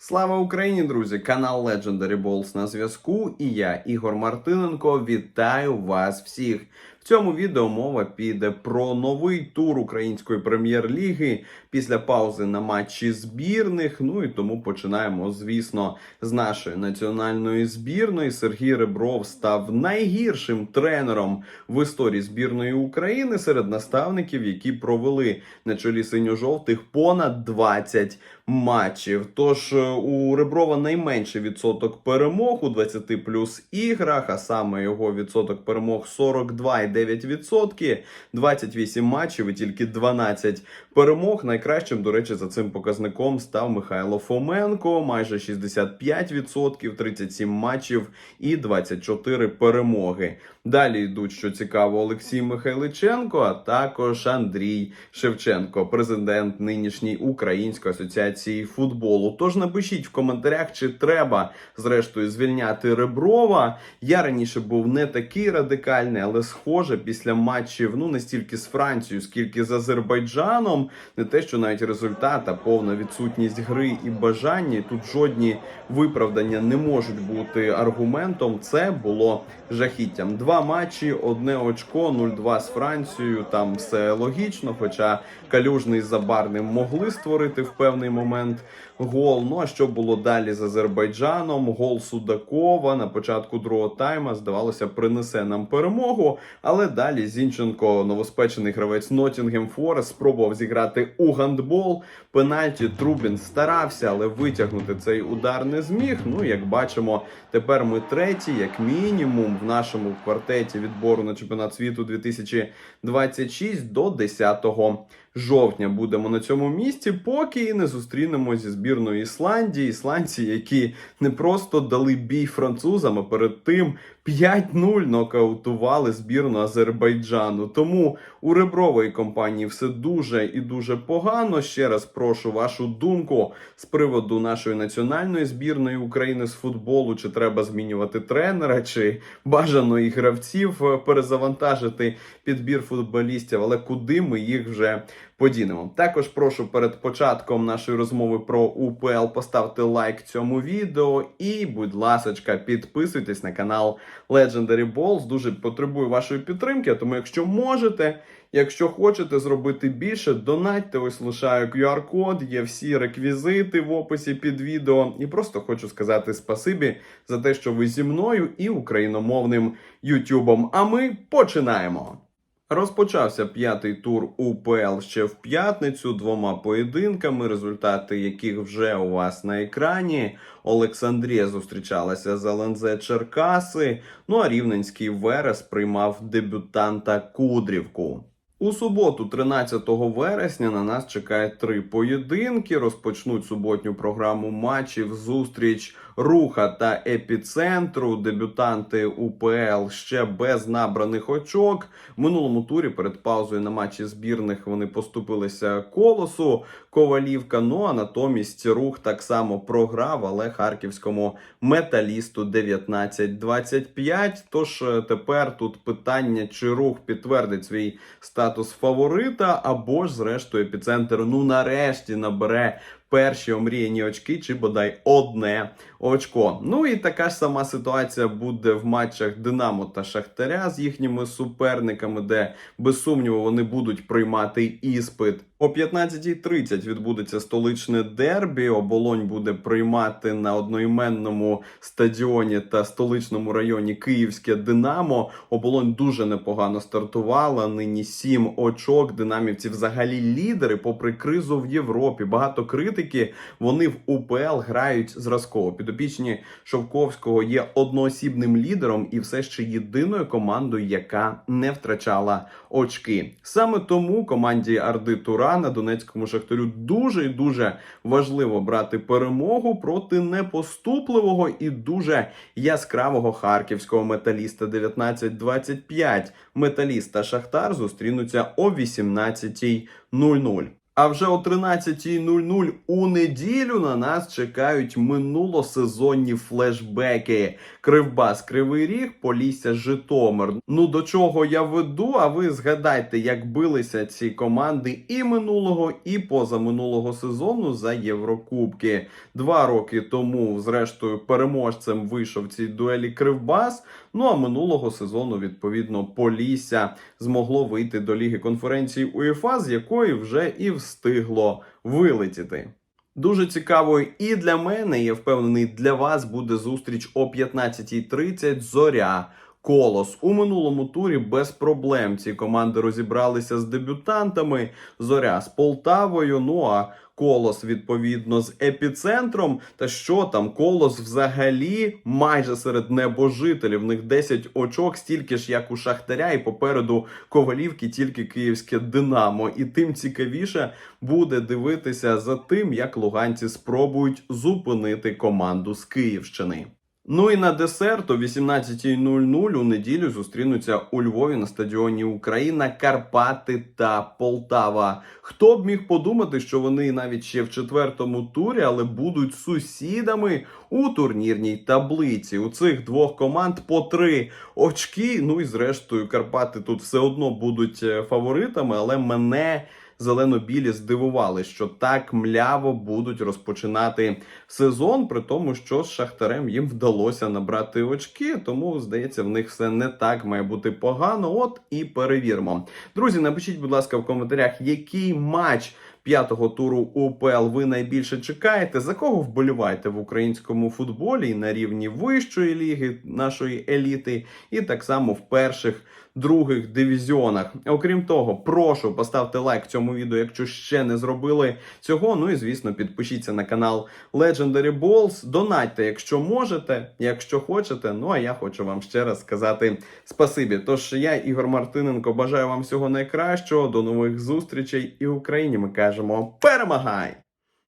Слава Україні, друзі! Канал Legendary Balls на зв'язку. І я, Ігор Мартиненко, вітаю вас всіх. Цьому відео мова піде про новий тур української прем'єр-ліги після паузи на матчі збірних. Ну і тому починаємо, звісно, з нашої національної збірної. Сергій Ребров став найгіршим тренером в історії збірної України серед наставників, які провели на чолі синьо-жовтих понад 20 матчів. Тож е, у Реброва найменший відсоток перемог у 20 плюс іграх, а саме його відсоток перемог 42,9%, 28 матчів і тільки 12 перемог. Найкращим, до речі, за цим показником став Михайло Фоменко, майже 65%, 37 матчів і 24 перемоги. Далі йдуть, що цікаво, Олексій Михайличенко, а також Андрій Шевченко, президент нинішньої Української асоціації футболу. Тож напишіть в коментарях, чи треба зрештою звільняти Реброва. Я раніше був не такий радикальний, але схоже, після матчів ну не стільки з Францією, скільки з Азербайджаном, не те, що навіть результат, а повна відсутність гри і бажання. Тут жодні виправдання не можуть бути аргументом. Це було жахіттям. Два матчі, одне очко, 0-2 з Францією. Там все логічно. Хоча Калюжний Забарним могли створити в певний момент гол. Ну а що було далі з Азербайджаном? Гол Судакова на початку другого тайма здавалося, принесе нам перемогу. Але далі Зінченко, новоспечений гравець Нотінгем Форест, спробував зіграти у гандбол. Пенальті Трубін старався, але витягнути цей удар не зміг. Ну як бачимо, тепер ми треті, як мінімум, в нашому квартеті відбору на чемпіонат світу 2026 до 10 жовтня будемо на цьому місці, поки і не зустрінемося зі збірною Ісландії. Ісландці, які не просто дали бій французам, а перед тим 5-0 нокаутували збірну Азербайджану. Тому у Ребрової компанії все дуже і дуже погано. Ще раз прошу вашу думку з приводу нашої національної збірної України з футболу. Чи треба змінювати тренера, чи бажано і гравців е, перезавантажити підбір футболістів, але куди ми їх вже подінемо. Також прошу перед початком нашої розмови про УПЛ поставити лайк цьому відео і, будь ласочка, підписуйтесь на канал Legendary Balls. Дуже потребую вашої підтримки. Тому, якщо можете, якщо хочете зробити більше, донатьте. Ось лишаю QR-код, є всі реквізити в описі під відео. І просто хочу сказати спасибі за те, що ви зі мною і україномовним Ютубом. А ми починаємо. Розпочався п'ятий тур УПЛ ще в п'ятницю двома поєдинками, результати яких вже у вас на екрані. Олександрія зустрічалася з ЛНЗ Черкаси. Ну а Рівненський Верес приймав дебютанта Кудрівку. У суботу, 13 вересня, на нас чекає три поєдинки. Розпочнуть суботню програму матчів. Зустріч руха та епіцентру. Дебютанти УПЛ ще без набраних очок. В минулому турі перед паузою на матчі збірних вони поступилися колосу Ковалівка. Ну а натомість рух так само програв, але харківському металісту 19-25. Тож е, тепер тут питання, чи рух підтвердить свій статус фаворита, або ж, зрештою, епіцентр ну нарешті набере перші омріяні очки, чи бодай одне очко. Ну і така ж сама ситуація буде в матчах Динамо та Шахтаря з їхніми суперниками, де без сумніву вони будуть приймати іспит. О 15.30 відбудеться столичне дербі. Оболонь буде приймати на одноіменному стадіоні та столичному районі Київське Динамо. Оболонь дуже непогано стартувала. Нині сім очок. Динамівці взагалі лідери, попри кризу в Європі. Багато критики. Вони в УПЛ грають зразково. Підопічні Шовковського є одноосібним лідером і все ще єдиною командою, яка не втрачала очки. Саме тому команді Арди Тура на Донецькому шахтарю дуже і дуже важливо брати перемогу проти непоступливого і дуже яскравого харківського металіста 19-25. Металіст та Шахтар зустрінуться о 18.00. А вже о 13.00 у неділю на нас чекають минулосезонні флешбеки. Кривбас, Кривий Ріг, Полісся, Житомир. Ну до чого я веду? А ви згадайте, як билися ці команди і минулого, і позаминулого сезону за Єврокубки. Два роки тому, зрештою, переможцем вийшов в цій дуелі Кривбас. Ну а минулого сезону, відповідно, Полісся змогло вийти до Ліги конференції УЄФА, з якої вже і встигло вилетіти. Дуже цікавою і для мене, я впевнений, для вас буде зустріч о 15.30 зоря. Колос у минулому турі без проблем ці команди розібралися з дебютантами. Зоря з Полтавою. Ну а Колос відповідно з епіцентром. Та що там, колос взагалі майже серед небожителів. В них 10 очок, стільки ж як у Шахтаря, і попереду Ковалівки тільки київське Динамо. І тим цікавіше буде дивитися за тим, як луганці спробують зупинити команду з Київщини. Ну і на десерт о 18.00 у неділю зустрінуться у Львові на стадіоні Україна, Карпати та Полтава. Хто б міг подумати, що вони навіть ще в четвертому турі, але будуть сусідами у турнірній таблиці. У цих двох команд по три очки. Ну і зрештою, Карпати тут все одно будуть е, фаворитами, але мене. Зелено-білі здивували, що так мляво будуть розпочинати сезон, при тому, що з Шахтарем їм вдалося набрати очки, тому здається, в них все не так має бути погано. От і перевіримо. Друзі, напишіть, будь ласка, в коментарях, який матч. П'ятого туру УПЛ ви найбільше чекаєте. За кого вболіваєте в українському футболі на рівні вищої ліги нашої еліти, і так само в перших других дивізіонах. Окрім того, прошу поставте лайк цьому відео, якщо ще не зробили цього. Ну і звісно, підпишіться на канал Legendary Balls. Донатьте, якщо можете, якщо хочете. Ну а я хочу вам ще раз сказати спасибі. Тож я, Ігор Мартиненко, бажаю вам всього найкращого. До нових зустрічей і Україні. Ми Gajamon para Mahai.